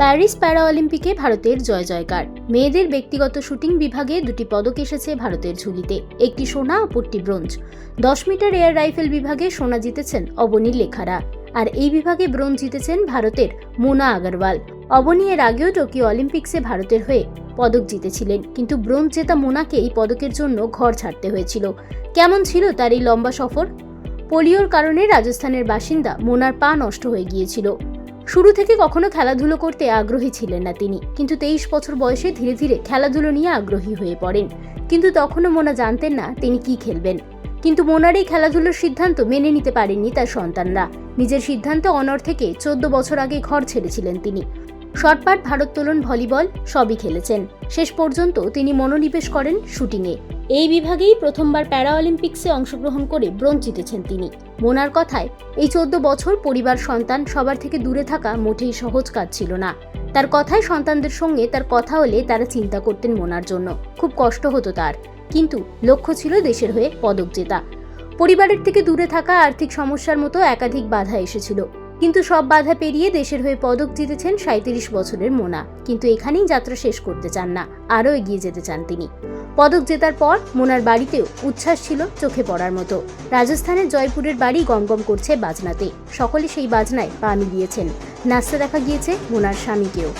Paris প্যারা অলিম্পিকে ভারতের জয় জয়কার। মেয়েদের ব্যক্তিগত শুটিং বিভাগে দুটি পদক এসেছে ভারতের ঝুলিতে, একটি সোনা, অপরটি ব্রোঞ্জ। দশ মিটার এয়ার রাইফেল বিভাগে সোনা জিতেছেন অবনী লেখারা, আর এই বিভাগে ব্রোঞ্জ জিতেছেন ভারতের মোনা আগরওয়াল। অবনী এর আগেও টোকিও অলিম্পিক্সে ভারতের হয়ে পদক জিতেছিলেন, কিন্তু ব্রোঞ্জ জেতা মোনাকে এই পদকের জন্য ঘর ছাড়তে হয়েছিল। কেমন ছিল তার এই লম্বা সফর? পোলিওর কারণে রাজস্থানের বাসিন্দা মোনার পা নষ্ট হয়ে গিয়েছিল। শুরু থেকে কখনো খেলাধুলো করতে আগ্রহী ছিলেন না তিনি, কিন্তু তেইশ বছর বয়সে ধীরে ধীরে খেলাধুলো নিয়ে আগ্রহী হয়ে পড়েন। কিন্তু তখনও মোনা জানতেন না তিনি কি খেলবেন। কিন্তু মোনার এই খেলাধুলোর সিদ্ধান্ত মেনে নিতে পারেননি তার সন্তানরা। নিজের সিদ্ধান্তে অনর থেকে চোদ্দ বছর আগে ঘর ছেড়েছিলেন তিনি। শটপাট ভারোত্তোলন ভলিবল সবই খেলেছেন। শেষ পর্যন্ত তিনি মনোনিবেশ করেন শুটিংয়ে। এই বিভাগেই প্রথমবার প্যারা অলিম্পিক্সে অংশগ্রহণ করে ব্রোঞ্জ জিতেছেন তিনি। মোনার কথায়, এই চোদ্দ বছর পরিবার সন্তান সবার থেকে দূরে থাকা মোটেই সহজ কাজ ছিল না। তার কথায় সন্তানদের সঙ্গে তার কথা হলে তারা চিন্তা করতেন মোনার জন্য। খুব কষ্ট হতো তার। কিন্তু লক্ষ্য ছিল দেশের হয়ে পদক জেতা। পরিবারের থেকে দূরে থাকা আর্থিক সমস্যার মতো একাধিক বাধা এসেছিল। কিন্তু সব বাধা পেরিয়ে দেশের হয়ে পদক জিতেছেন সাঁত্রিশ বছরের মোনা। কিন্তু এখানেই যাত্রা শেষ করতে চান না, আরও এগিয়ে যেতে চান তিনি। পদক জেতার পর মোনার বাড়িতেও উচ্ছ্বাস ছিল চোখে পড়ার মতো। রাজস্থানের জয়পুরের বাড়ি গমগম করছে বাজনাতে। সকলে সেই বাজনায় পা মিলিয়েছেন। নাচতে দেখা গিয়েছে মোনার স্বামীকেও।